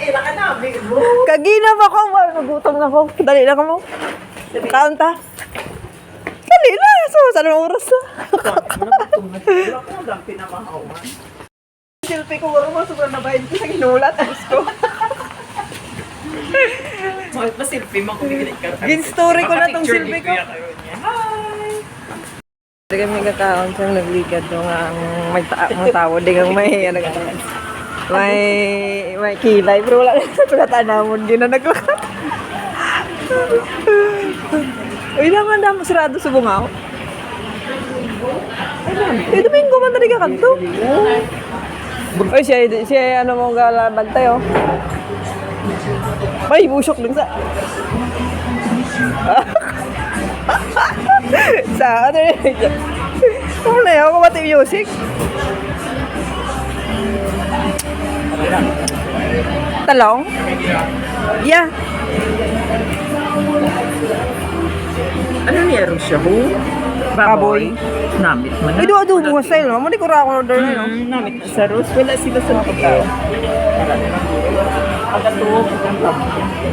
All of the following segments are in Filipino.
Eh, laka namin. Kagina ba ko? Nagutom na ko. Dali na ka mo. Kaunta. Dali na. So, saan ang oras na? Lang. Silpi ko, wala mo. Sobrang nabahin ko sa ginulat. Alas ko. Masilpi mo kung bigilin ka. Gin-story ko na tong silpi ko. Hi! Hindi kami kakaon siyang nagligad doon nga ang may ta ang tao. Di kang may, ano ka, may, may kilay. Pero wala na sa pagkatanamon. Di na naglakat. Uy, naman na masarado sa bungaw. Ay, Domingo man talaga kanto. Uy, siya, siya, ano mo galabag tayo. May busok dun sa... sa ano yun? Ano na yun? Kumati music? Talong? Yeah. Ano niya rin siya, ho? Baboy. Namit mo na. Doon mo style, no? Mali ko ako order na, no? Namit na sa Rose. Wala sila sa mga tao. Pagkatuwa ko.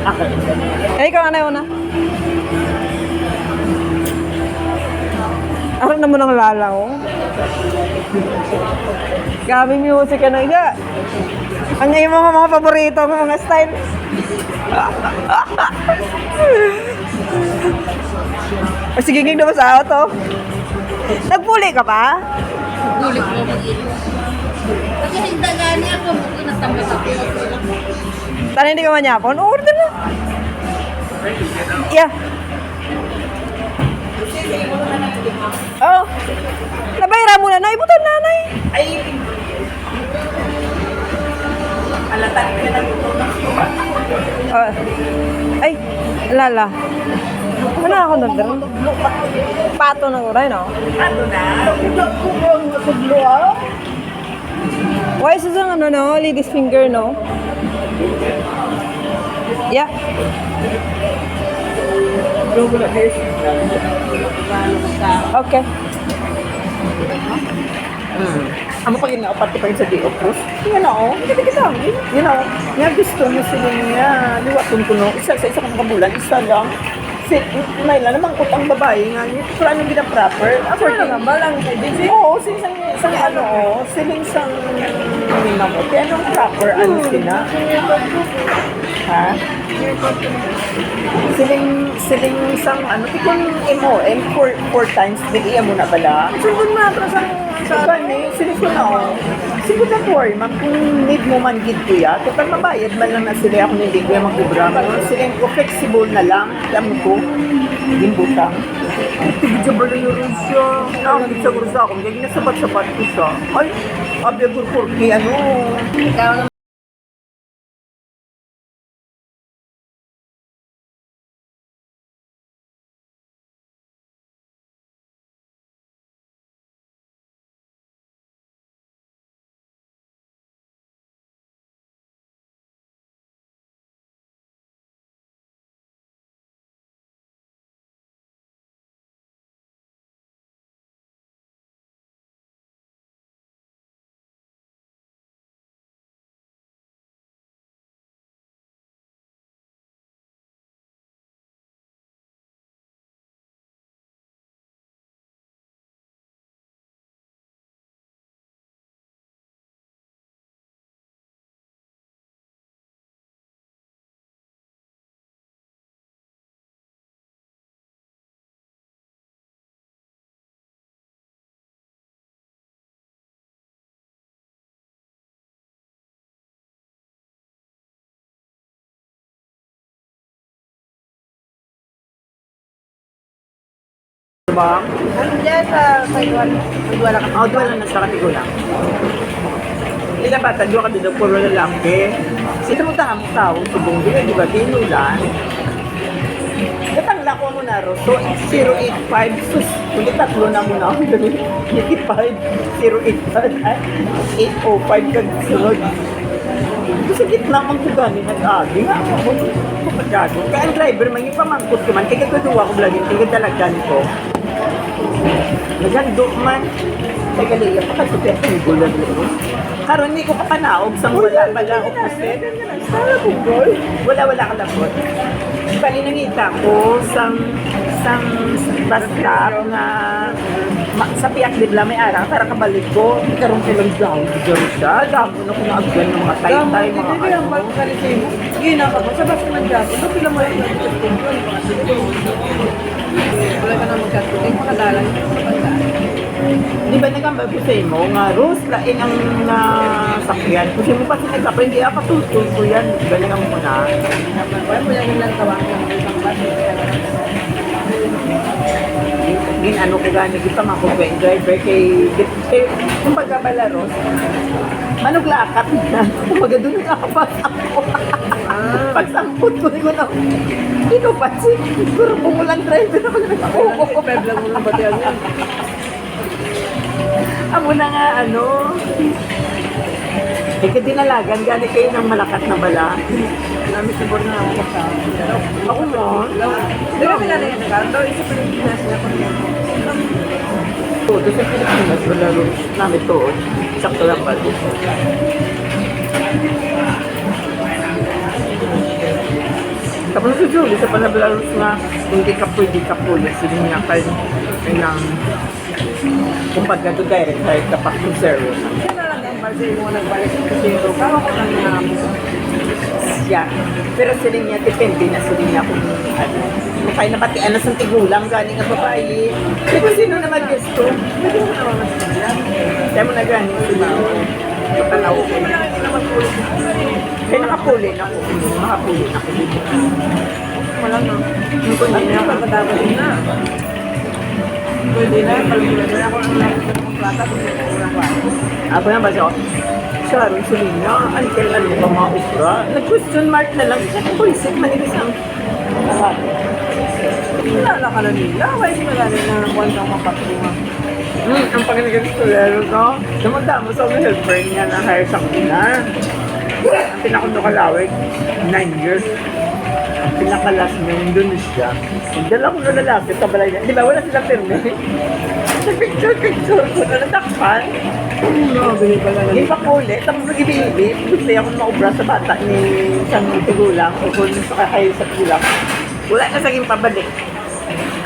Ako. Ay, ikaw ano yun, na? Aral na mo ng lalaw. Gabi music na iya. Ang iyong mga mga paborito, ang mga style. o sige, gig na ba sa auto? Nagpuli ka pa? Gulit ko mag-inom. Kasi hindagani ako, buko natambay sa pila. Tara hindi ka manyapon? Order na. Yeah. Oh. Nabayra mo na, naibutan nanay. Ay! Alatan ka na Oh. Ay, lala. Ano ako nagdaro? Pato na ko rin, no? Ano na? Why is this ano, no? Lady's finger, no? Yeah. Okay. Ano pa yun na, pati pa yun sa Dio Cruz? Yan o, hindi sa amin. Yan o, yan gusto mo sila niya. Liwatong ko no, isa sa isa kang kabulan, isa lang. Si, may lang naman kutang babae nga niya. Pero anong gina-proper? Ako Ano nga ba lang kay Dizzy? Oo, siling isang ano, oh, siling sang minam mo. Kaya anong proper ano sila? Ha? Siling, siling sang ano, tikon imo, and four, four times, bigyan mo na bala. Sugod na atras ang Sa ni, siling ko na oh. Siguro na po, ma'am, kung need mo man gid kuya, total mabayad man lang na sila ako hindi kuya magkubra. Siling ko flexible na lang, alam ko, yung butang. Tigil ba yung rin siya? Nakakit sa kursa ako, hindi nasabat-sabat ko siya. Ay, abi ang kurkurki, ano? Ikaw na Diba? Andiyan sa Taiwan. Nagwala ka. Oh, duwa lang na sa katigula. Ilang bata, duwa ka dito, puro lalaki. Ito mo tahang tao, subong din, di ba? Tinulan. Katangla ko mo na ro. So, 085. Sus, kundi tatlo na muna ako. 85, 085, ay, 805 kag sunod. Ito sa gitna mang kugani nag-agi nga ako. Kapagado. Kaya ang driver man, yung pamangkot ko man, kaya ko lagi, kaya dalagan ko. Nagando man. Teka, liya pa kasi pero ang gulan mo. Karon ni ko pa panaog sa wala pala o kasi. Sala bugol. Wala wala ka labot. Bali nangita ko sang sang basta nga sa piyak bigla may araw para kabalik ko. Karon ko lang daw. Diyan siya. Damo na ko na agyan ng mga tay-tay, mga ano. Sige na ka. Sa basta ng Japan, no, pila mo lang Wala ka na magkatuloy. Makadalan ka sa banda. Di ba nagamba ko sa imo nga Rose lain ang nasakyan. Kasi mo pa sinagkapa, hindi ako tutol ko yan. Galing ang muna. Wala mo lang tawag ng isang. Gin ano ko gani kita mga kumpeng driver kay kay kung pagkabala Rose. Manuglakap na. Kumaga doon nakapas ako. Pagsampot ko ko na. Ito pa si Siguro bumulang driver ako na ako. Pebla mo lang pati yan. Amo na nga ano. Eh, kadinalagan, gani kayo ng malakas na bala. Nami siguro na ako sa Ako mo, Di ba pila na yung nagkakaroon? Isa Pilipinas na kung Oo, doon sa Pilipinas, wala rin namin to. Sakto lang ba? Tapos sa Julie, sa Panabalarus nga, hindi ka pwede ka puli, sige niya kayo ng kumbaga to direct kahit kapak to zero. Kaya na lang ang base mo nagbalik sa zero. Kama ko lang na Yeah. Pero sila niya, depende na sila niya kung ano. Kung napatian na sa tigulang, galing ang babae. Di ba sino naman gusto? Hindi mo naman masaya. Kaya mo na galing sila. Kapanaw ko. Kaya nakapuli na ako. Nakapuli na ako wala na. Yung ko hindi yung na. pagkatapos na? Pwede na, pagkatapos na ako ang nakikita ng plata kung may kulang pa. Ako na ba siya? Sharon Selena, until ano ba mga opera? Nag-question mark na lang. Siya kung buisit, manilis ang Kilala ka na nila. Kaya sinagani na ng buwan kang mapagpunga. Hmm, ang pagkakagistulero ko, dumagdamo sa mga helper niya na hire sa kanila. Ang pinakundo kalawig, 9 years. Ang pinakalas niya, Indonesia. Dala ko na lalaki sa balay niya. Di ba, wala silang pirme. Sa picture-picture ko na natakpan. Pala Hindi pa kulit, tapos nag-ibig. Gusto ako maubra sa bata ni isang tigulang o kung sa kahay sa tigulang. Wala na saging pabalik.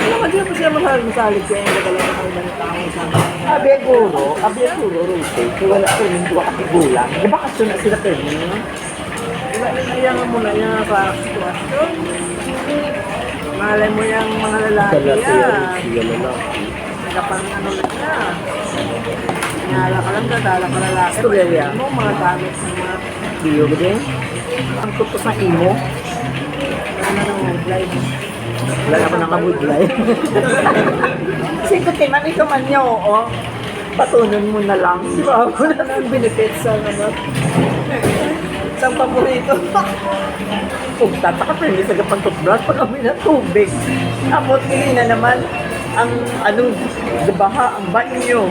Ano ka dyan pa siya mahal masalig kaya yung dalawa ng ibang tao sa akin. Abi guro, abi guro, Rute. Kaya wala ko yung dua katigulang. Di ba kaso na sila pirme? Wala na kaya nga muna niya sa sitwasyon. Malay mo yung mga lalaki yan. Nagapang ano na siya. Nyala ka lang, dadala ka lalaki. Istorya niya. Mo, mga gamit sa mga Diyo ba din? Ang kuto sa imo. ano ng live. Wala na ako nakabudlay. Kasi ko timan ikaw man niya, oo. Patunon mo na lang. Di ba? Wala na ang benefits sa ano. Isang paborito. Kung tataka pa hindi sa gapang toothbrush, pag kami na tubig. Amot, hindi na naman ang ano, baha, ang banyo.